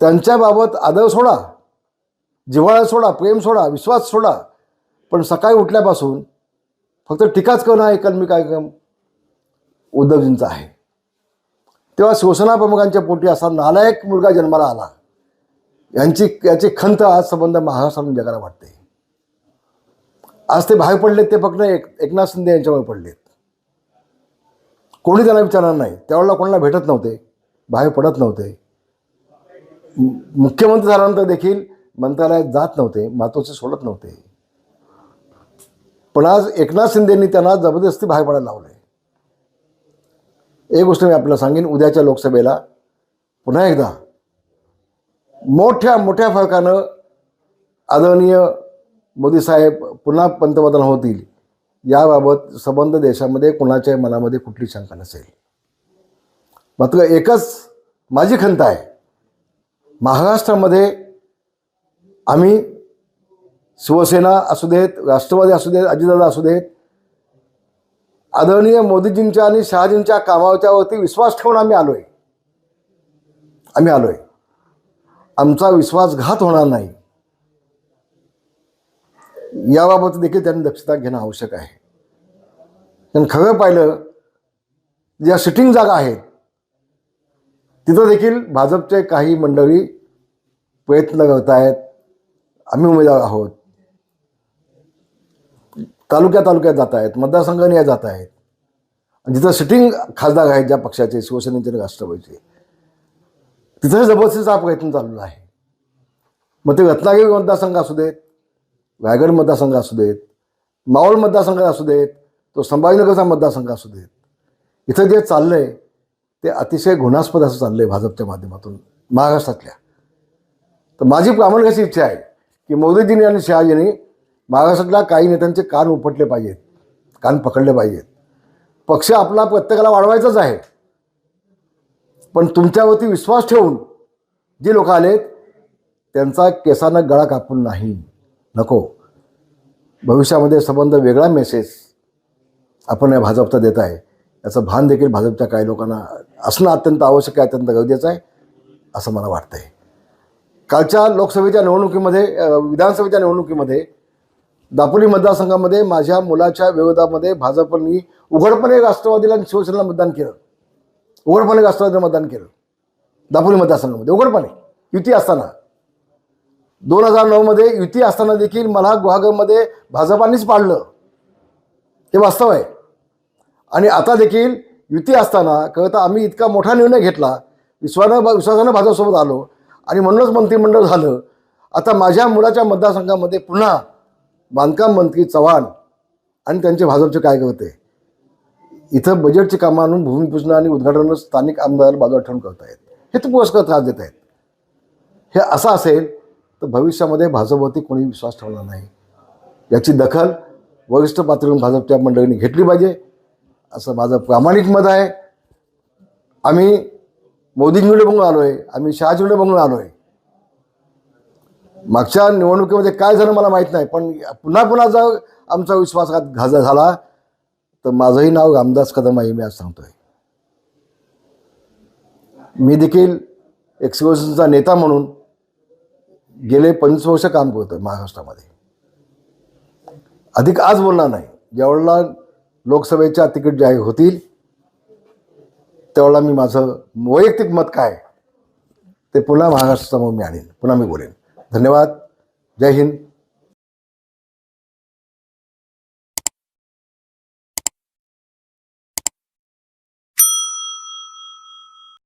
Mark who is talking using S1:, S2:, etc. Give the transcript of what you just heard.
S1: त्यांच्याबाबत आदर सोडा जिव्हाळा सोडा प्रेम सोडा विश्वास सोडा पण सकाळी उठल्यापासून फक्त टीकाच करणं हा एकमेव कार्यक्रम उद्धवजींचा आहे. तेव्हा शिवसेना प्रमुखांच्या पोटी असा नालायक मुलगा जन्माला आला. यांची याची खंत आज संबंध महाराष्ट्रातून जगाला वाटते. आज ते बाहेर पडलेत ते फक्त एक एकनाथ शिंदे यांच्यामुळे पडलेत. कोणी त्यांना विचारणार नाही. त्यावेळेला कोणाला भेटत नव्हते बाहेर पडत नव्हते. मुख्यमंत्री झाल्यानंतर देखील मंत्रालयात जात नव्हते महत्त्वाचे सोडत नव्हते. पण आज एकनाथ शिंदेंनी त्यांना जबरदस्ती बाहेर पडायला लावलंय. एक गोष्ट मी आपल्याला सांगेन उद्याच्या लोकसभेला पुन्हा एकदा मोठ्या मोठ्या फरकानं आदरणीय मोदी साहेब पुन्हा पंतप्रधान होतील याबाबत संबंध देशामध्ये कुणाच्या मनामध्ये कुठली शंका नसेल. मात्र एकच माझी खंत आहे महाराष्ट्रामध्ये आम्ही शिवसेना असू देत राष्ट्रवादी असू देत अजितदादा असू देत आदरणीय मोदीजींच्या आणि शहाजींच्या कामाच्यावरती विश्वास ठेवून आम्ही आलो आहे आम्ही आलो आहे आमचा विश्वासघात होणार नाही. याबाबत देखील त्यांनी दक्षता घेणं आवश्यक आहे. कारण खरं पाहिलं ज्या सिटिंग जागा आहेत तिथं देखील भाजपचे काही मंडळी प्रयत्न करत आहेत आम्ही उमेदवार आहोत. तालुक्या तालुक्यात जात आहेत मतदारसंघाने जात आहेत आणि जिथं सिटिंग खासदार आहेत ज्या पक्षाचे शिवसेनेचे आणि राष्ट्रवादीचे. तिथं जबरदस्तीचा प्रयत्न चाललेला आहे. मग ते रत्नागिरी मतदारसंघ असू देत रायगड मतदारसंघ असू देत मावळ मतदारसंघ असू देत तो संभाजीनगरचा मतदारसंघ असू देत. इथं जे चाललं आहे ते अतिशय घृणास्पद असं चाललं आहे भाजपच्या माध्यमातून महाराष्ट्रातल्या. तर माझी प्रामाणिक अशी इच्छा आहे की मोदीजींनी आणि शहाजींनी महाराष्ट्रातल्या काही नेत्यांचे कान उपटले पाहिजेत कान पकडले पाहिजेत. पक्ष आपला प्रत्येकाला वाढवायचाच आहे. पण तुमच्यावरती विश्वास ठेवून जी लोक आलेत त्यांचा केसानं गळा कापून नाही. नको. भविष्यामध्ये संबंध वेगळा मेसेज आपण या भाजपचा देत आहे. याचं भान देखील भाजपच्या काही लोकांना असणं अत्यंत आवश्यक आहे अत्यंत गरजेचं आहे असं मला वाटतं आहे कालच्या लोकसभेच्या निवडणुकीमध्ये विधानसभेच्या निवडणुकीमध्ये दापोली मतदारसंघामध्ये माझ्या मुलाच्या विरोधामध्ये भाजपनी उघडपणे राष्ट्रवादीला आणि शिवसेनेला मतदान केलं. उघडपणे राष्ट्रवादीला मतदान केलं. दापोली मतदारसंघामध्ये उघडपणे. युती असताना. दोन हजार नऊमध्ये युती असताना देखील मला गुहागरमध्ये भाजपानेच पाडलं. हे वास्तव आहे. आणि आता देखील युती असताना कळता आम्ही इतका मोठा निर्णय घेतला. विश्वानं विश्वासानं भाजपसोबत आलो आणि म्हणूनच मंत्रिमंडळ झालं. आता माझ्या मुलाच्या मतदारसंघामध्ये पुन्हा बांधकाम मंत्री चव्हाण आणि त्यांचे भाजपचे काय करते? इथं बजेटची कामं आणून भूमिपूजन आणि उद्घाटन स्थानिक आमदार बाजूला ठेवून करतायत हे तर पुरस्कार त्रास देत आहेत. हे असं असेल तर भविष्यामध्ये भाजपवरती कोणी विश्वास ठेवणार नाही. याची दखल वरिष्ठ पातळीवरून भाजपच्या मंडळींनी घेतली पाहिजे. असं माझं प्रामाणिक मत आहे. आम्ही मोदींकडे बघून आलो आहे आम्ही शहाजीकडे बघून आलो आहे मागच्या निवडणुकीमध्ये काय झालं मला माहीत नाही पण पुन्हा पुन्हा जर आमचा विश्वासघात घाजा झाला तर माझंही नाव रामदास कदम आहे मी आज सांगतोय. मी देखील एक नेता म्हणून गेले पंचवीस वर्ष काम करतोय महाराष्ट्रामध्ये. अधिक आज बोलणार नाही. ज्यावेळेला लोकसभेच्या तिकीट जाहीर होतील त्यावेळेला मी माझं वैयक्तिक मत काय ते पुन्हा महाराष्ट्रासमोर मी आणीन. पुन्हा मी बोलेन. धन्यवाद. जय हिंद.